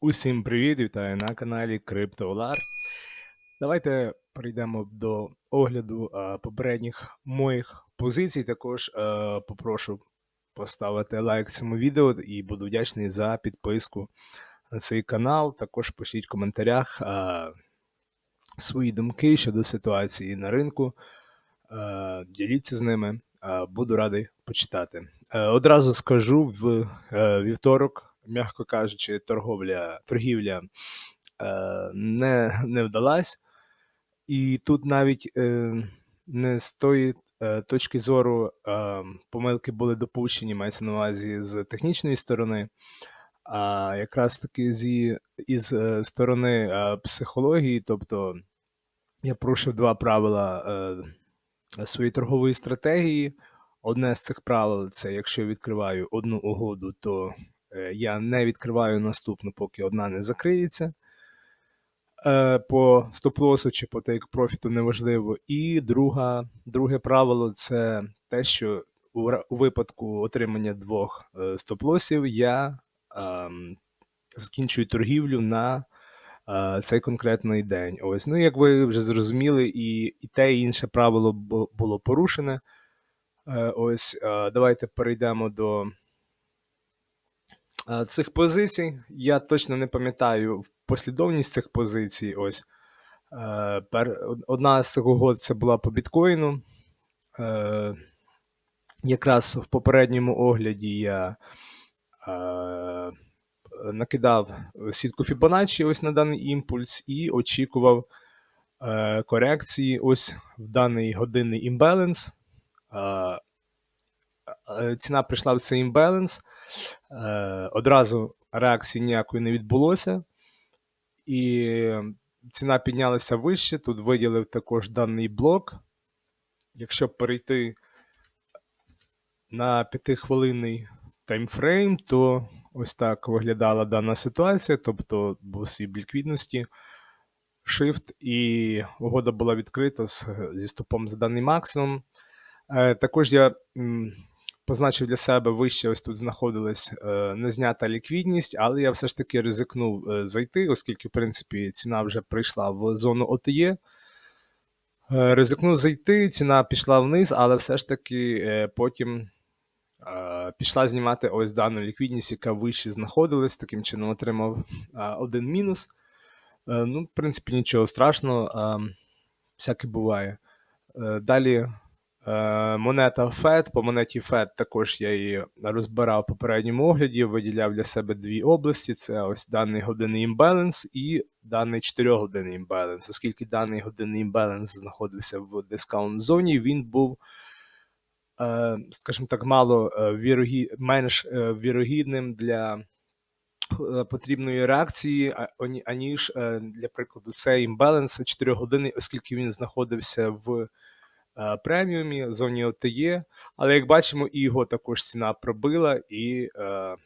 Усім привіт, вітаю на каналі CryptoLar. Давайте перейдемо до огляду попередніх моїх позицій. Також попрошу поставити лайк цьому відео і буду вдячний за підписку на цей канал. Також пишіть в коментарях свої думки щодо ситуації на ринку. Діліться з ними, буду радий почитати. Е, Одразу скажу в е, вівторок, м'яко кажучи, торговля, торгівля е, не, не вдалась. І тут навіть е, не з тої е, точки зору е, помилки були допущені, мається на увазі з технічної сторони, а якраз таки зі, із е, сторони е, психології, тобто я порушив два правила е, своєї торгової стратегії. Одне з цих правил це якщо я відкриваю одну угоду, то я не відкриваю наступну, поки одна не закриється. Е, По стоп-лосу чи по take профіту неважливо. І друга, друге правило це те, що у, випадку отримання двох е, стоп-лосів я ем, закінчую торгівлю на е, цей конкретний день. Ось, ну як ви вже зрозуміли, і, і те, і інше правило було порушене. Е, Ось е, давайте перейдемо до е, цих позицій. Я точно не пам'ятаю послідовність цих позицій. Ось Е, одна з цих угод це була по біткоїну. Е, Якраз в попередньому огляді я е, накидав сітку Fibonacci ось на даний імпульс і очікував корекції ось в даний годинний імбаланс. Е, ціна прийшла в цей імбаланс. Одразу реакції ніякої не відбулося. І ціна піднялася вище. Тут виділив також даний блок. Якщо перейти на 5-хвилинний таймфрейм, то ось так виглядала дана ситуація, тобто був свій ліквідності, shift, і угода була відкрита зі стопом за даний максимум. Е, також я позначив для себе вище, ось тут знаходилась е, незнята ліквідність, але я все ж таки ризикнув е, зайти, оскільки, в принципі, ціна вже прийшла в зону OTE. Е, Ризикнув зайти, ціна пішла вниз, але все ж таки потім пішла знімати ось дану ліквідність, яка вище знаходилась, таким чином отримав один мінус. Ну, в принципі, нічого страшного, е, всяке буває. Далі монета FED. По монеті FED також я її розбирав в попередньому огляді, виділяв для себе дві області: це ось даний годинний імбаланс і даний 4-годинний імбаланс. Оскільки даний годинний імбаланс знаходився в дискаунт зоні, він був, е, скажімо так, мало е, вірогі... менш е, вірогідним для е, потрібної реакції, ані- аніж, е, для прикладу, цей імбаланс 4 години, оскільки він знаходився в е, преміумі, зоні OTE, але як бачимо, і його також ціна пробила і е,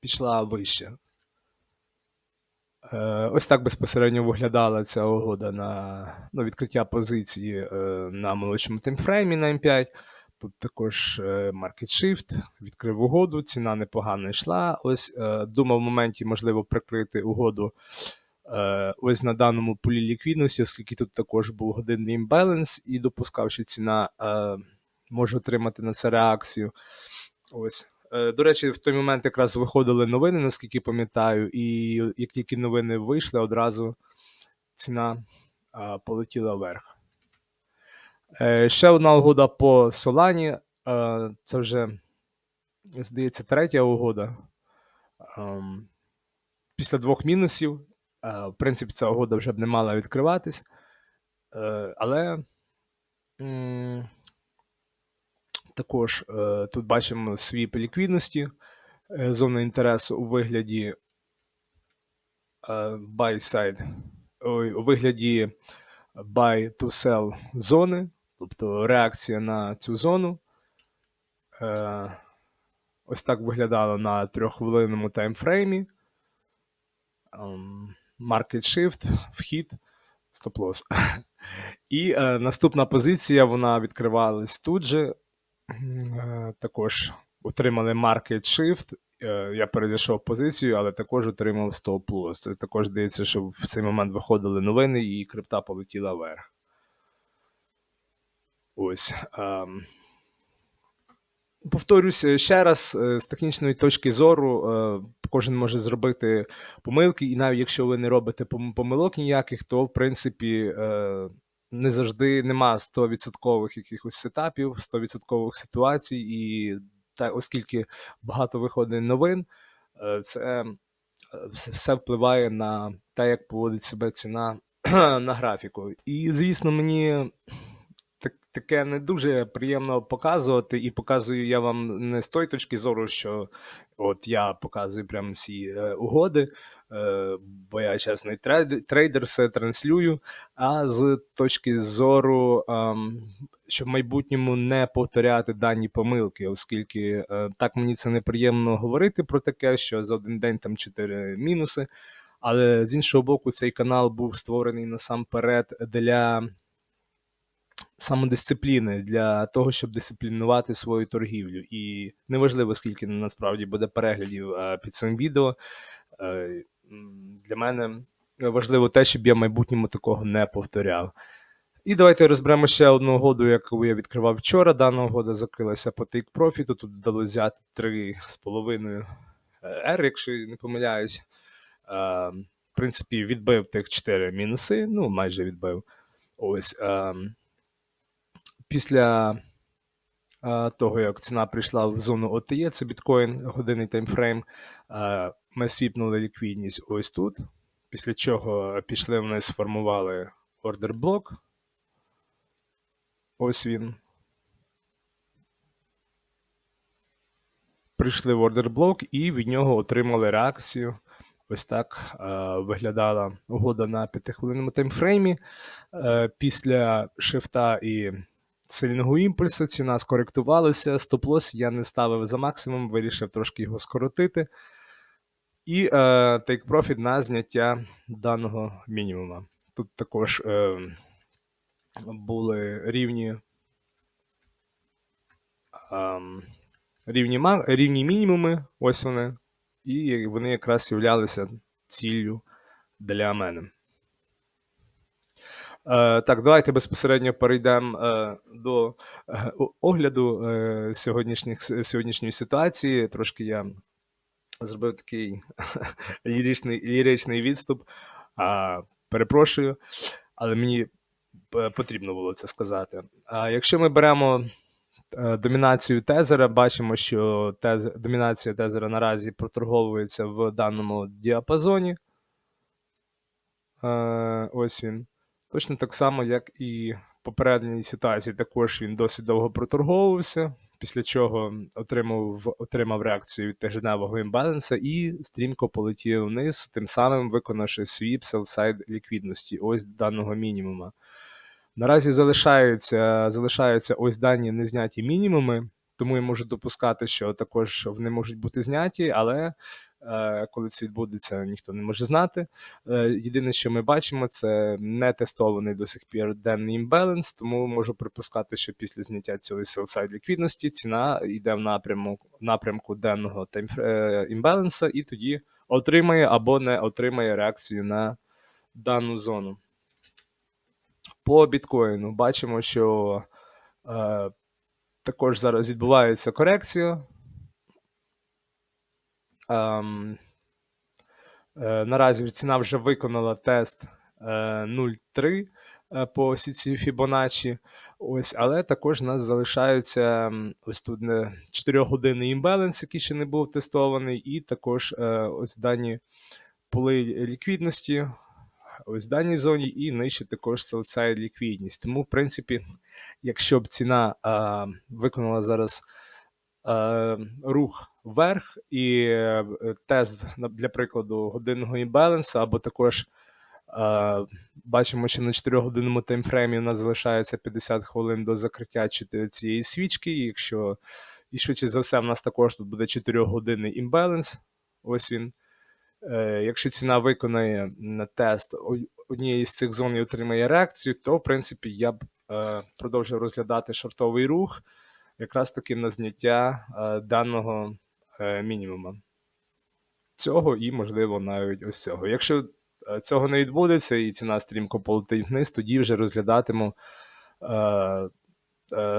пішла вище. Е, Ось так безпосередньо виглядала ця угода на ну, відкриття позиції е, на молодшому таймфреймі на М5. Тут також е, Market Shift, відкрив угоду, ціна непогано йшла. Ось е, думав в моменті, можливо, прикрити угоду е, ось на даному полі ліквідності, оскільки тут також був годинний імбаланс, і допускав, що ціна е, може отримати на це реакцію. Ось. Е, До речі, в той момент якраз виходили новини, наскільки пам'ятаю, і як тільки новини вийшли, одразу ціна полетіла вверх. Е, Ще одна угода по Солані. Е, Це вже, здається, третя угода. Ем, Після двох мінусів, е, в принципі, ця угода вже б не мала відкриватись. Е, Але також е, тут бачимо свій ліквідності, е, зона інтересу у вигляді е, buy side, у вигляді buy to sell зони, тобто реакція на цю зону. Е, Ось так виглядало на трьоххвилинному таймфреймі. Ем, Market Shift, вхід, стоп-лосс. І е, наступна позиція вона відкривалась тут же. Е, Також отримали Market Shift, е, я перезайшов позицію, але також отримав стоп-лосс. Це також здається, що в цей момент виходили новини, і крипта полетіла вверх. Ось. ем. Е, ще раз, е, з технічної точки зору, е, кожен може зробити помилки, і навіть якщо ви не робите помилок ніяких, то в принципі е, не завжди нема 100% якихось сетапів, 100% ситуацій, і та, оскільки багато виходить новин, е, це е, все, впливає на те, як поводить себе ціна на графіку. І звісно, мені таке не дуже приємно показувати, і показую я вам не з тої точки зору, що от я показую прямо всі е, угоди, е, бо я чесний трейд- трейдер, все транслюю, а з точки зору, ем, щоб в майбутньому не повторяти дані помилки, оскільки е, так мені це неприємно говорити про таке, що за один день там 4 мінуси. Але з іншого боку, цей канал був створений насамперед для самодисципліни для того, щоб дисциплінувати свою торгівлю. І неважливо, скільки насправді буде переглядів е, під цим відео. е, Для мене важливо те, щоб я в майбутньому такого не повторяв. І давайте розберемо ще одну угоду, яку я відкривав вчора. Дана угода закрилася по Take Profit. Тут вдалося взяти 3,5 R, якщо я не помиляюсь. Е, В принципі, відбив тих 4 мінуси, ну майже відбив. Ось. Після е, того, як ціна прийшла в зону OTE, це біткоін, годинний таймфрейм, е, ми свіпнули ліквідність ось тут. Після чого пішли вниз, сформували ордер блок. Ось він. Прийшли в ордер блок і від нього отримали реакцію. Ось так е, виглядала угода на 5-хвилинному таймфреймі. Е, після шифта і сильного імпульсу ціна скоректувалася. Стоп-лосс я не ставив за максимум, вирішив трошки його скоротити. І е, take profit на зняття даного мінімума. Тут також е, були рівні. ем, рівні, рівні мінімуми, ось вони, і вони якраз являлися ціллю для мене. Е, так, давайте безпосередньо перейдемо е, до е, огляду сьогоднішніх, сьогоднішньої ситуації. Трошки я зробив такий ліричний, ліричний відступ. Перепрошую, але мені потрібно було це сказати. Якщо ми беремо домінацію тезера, бачимо, що тез, домінація тезера наразі проторговується в даному діапазоні. Ось він. Точно так само, як і в попередній ситуації, також він досить довго проторговувався, після чого отримав, отримав реакцію від тижневого імбаланса і стрімко полетів вниз, тим самим виконавши свій селсайд ліквідності, ось даного мінімума. Наразі залишаються, залишаються ось дані незняті мінімуми, тому я можу допускати, що також вони можуть бути зняті, але коли це відбудеться, ніхто не може знати. Е, єдине, що ми бачимо, це не тестований до сих пір денний імбаланс, тому можу припускати, що після зняття цього селсайд ліквідності ціна йде в напрямку, напрямку денного е, імбаланса і тоді отримає або не отримає реакцію на дану зону. По біткоїну бачимо, що е, також зараз відбувається корекція. Ем, е, наразі ціна вже виконала тест е, 0,3 е, по сітці Fibonacci. Ось, але також у нас залишаються ось тут 4-годинний імбаланс, який ще не був тестований, і також е, ось дані поли ліквідності ось в даній зоні, і нижче також sell-side ліквідність. Тому, в принципі, якщо б ціна а, виконала зараз рух вверх і е, тест для прикладу годинного імбаланса, або також а, бачимо, що на 4-годинному таймфреймі у нас залишається 50 хвилин до закриття цієї свічки. І якщо і швидше за все, в нас також тут буде 4-годинний імбаланс. Ось він. Е, Якщо ціна виконає на тест однієї з цих зон і отримає реакцію, то в принципі я б е, продовжив розглядати шортовий рух якраз таки на зняття е, даного е, мінімума. цього і, можливо, навіть ось цього. Якщо е, цього не відбудеться і ціна стрімко полетить вниз, тоді вже розглядатиму.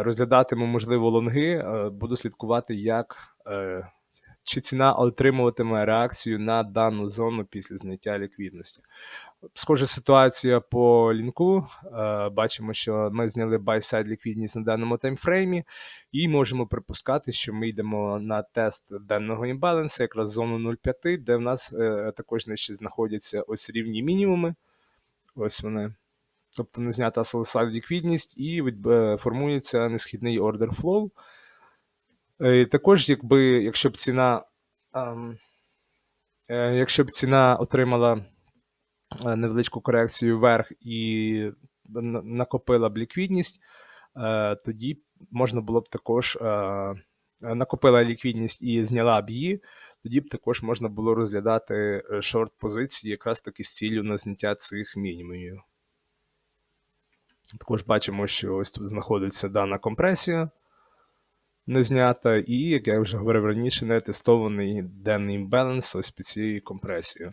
Розглядатиму, можливо, лонги, буду слідкувати, як чи ціна отримуватиме реакцію на дану зону після зняття ліквідності. Схожа ситуація по лінку. Е, бачимо, що ми зняли buy-side ліквідність на даному таймфреймі, і можемо припускати, що ми йдемо на тест денного імбалансу, якраз зону 0,5, де в нас е, також нижче знаходяться ось рівні мінімуми. Ось вони. Тобто не знята sell ліквідність і е, формується несхідний order flow. Е, також, якби, якщо б ціна ем, е, якщо б ціна отримала е, невеличку корекцію вверх і накопила б ліквідність, тоді можна було б також накопила ліквідність і зняла б її, тоді б також можна було розглядати шорт позиції якраз таки з ціллю на зняття цих мінімумів. Також бачимо, що ось тут знаходиться дана компресія не знята, і, як я вже говорив раніше, не тестований денний імбаланс ось під цією компресією.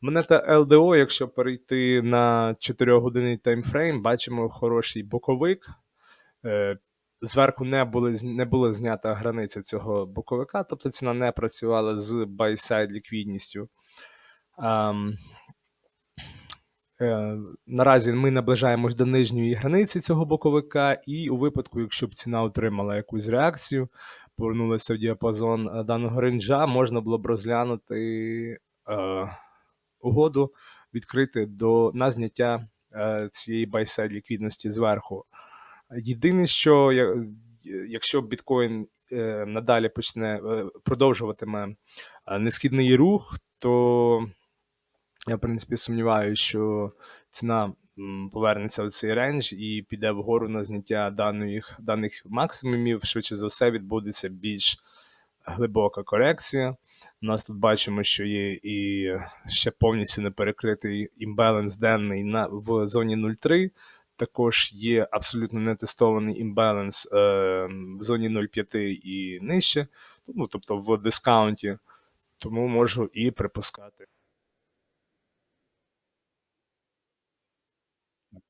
Монета LDO, якщо перейти на 4 годинний таймфрейм, бачимо хороший боковик. Е, зверху не були, не була знята границя цього боковика, тобто ціна не працювала з buy-side ліквідністю. Е, наразі ми наближаємось до нижньої границі цього боковика, і у випадку, якщо б ціна отримала якусь реакцію, повернулася в діапазон е, даного ренджа, можна було б розглянути е, угоду, відкрити до на зняття е, цієї байсайд ліквідності зверху. Єдине, що якщо біткоін е, надалі почне е, продовжуватиме е, несхідний рух, то я, в принципі, сумніваюся, що ціна повернеться в цей рейндж і піде вгору на зняття даних, даних максимумів. Швидше за все, відбудеться більш глибока корекція. У нас тут бачимо, що є і ще повністю не перекритий імбаланс денний на, в зоні 0,3. Також є абсолютно нетестований імбаланс е, в зоні 0,5 і нижче, ну, тобто в дискаунті. Тому можу і припускати.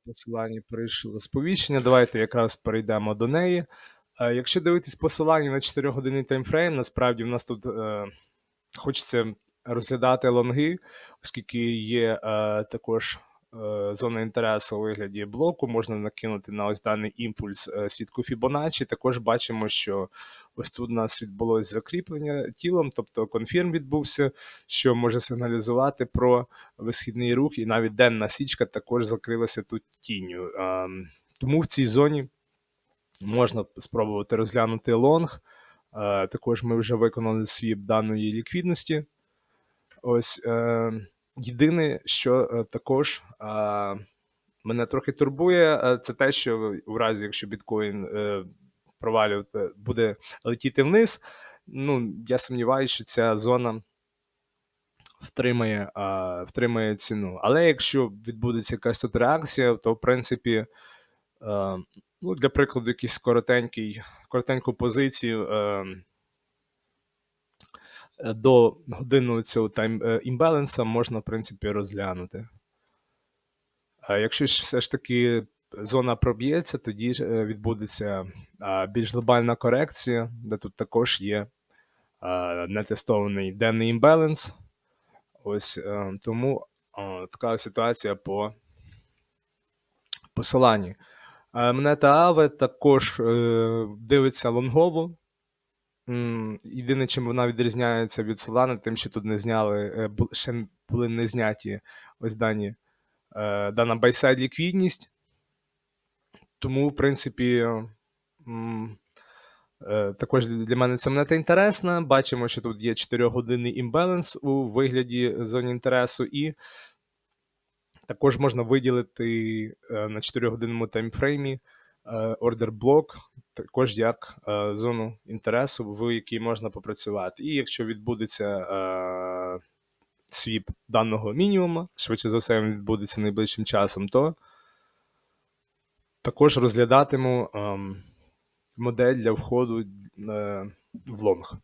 Посиланні прийшло сповіщення. Давайте якраз перейдемо до неї. Е, якщо дивитись посилання на 4 години таймфрейм, насправді в нас тут е, хочеться розглядати лонги, оскільки є е, також Е, зона інтересу у вигляді блоку можна накинути на ось даний імпульс е, сітку Fibonacci. Також бачимо, що ось тут у нас відбулося закріплення тілом, тобто конфірм відбувся, що може сигналізувати про висхідний рух, і навіть денна січка також закрилася тут тінню. Тому в цій зоні можна спробувати розглянути лонг. Е, також ми вже виконали свіп даної ліквідності. Ось. Єдине, що е, також мене трохи турбує, е, це те, що в разі, якщо біткоін е, провалювати буде летіти вниз, ну я сумніваюся, що ця зона втримає втримає ціну. Але якщо відбудеться якась тут реакція, то в принципі, ну, для прикладу, якийсь коротенький, коротеньку позицію. До годинного цього тайм е, імбаланса можна, в принципі, розглянути. А якщо ж все ж таки зона проб'ється, тоді е, відбудеться більш глобальна корекція, де тут також є нетестований денний імбаланс. Ось тому така ситуація по посиланні. Монета Аве також дивиться лонгово. Єдине, чим вона відрізняється від Solana, тим, що тут не зняли, е, ще були не зняті ось дані е, дана байсайд ліквідність. Тому, в принципі, е, також для мене ця монета інтересна. Бачимо, що тут є 4-годинний імбаланс у вигляді зоні інтересу, і також можна виділити на 4-годинному таймфреймі ордер блок також як е, зону інтересу, в якій можна попрацювати. І якщо відбудеться е, свіп даного мінімуму, швидше за все, він відбудеться найближчим часом, то також розглядатиму е, модель для входу е, в лонг.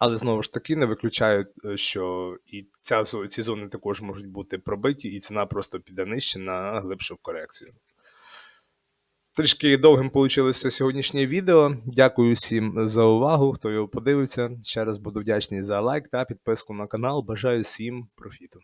Але знову ж таки не виключаю, е, що і ця, ці зони також можуть бути пробиті, і ціна просто піде нижче на глибшу корекцію. Трішки довгим вийшло сьогоднішнє відео. Дякую всім за увагу, хто його подивився. Ще раз буду вдячний за лайк та підписку на канал. Бажаю всім профіту.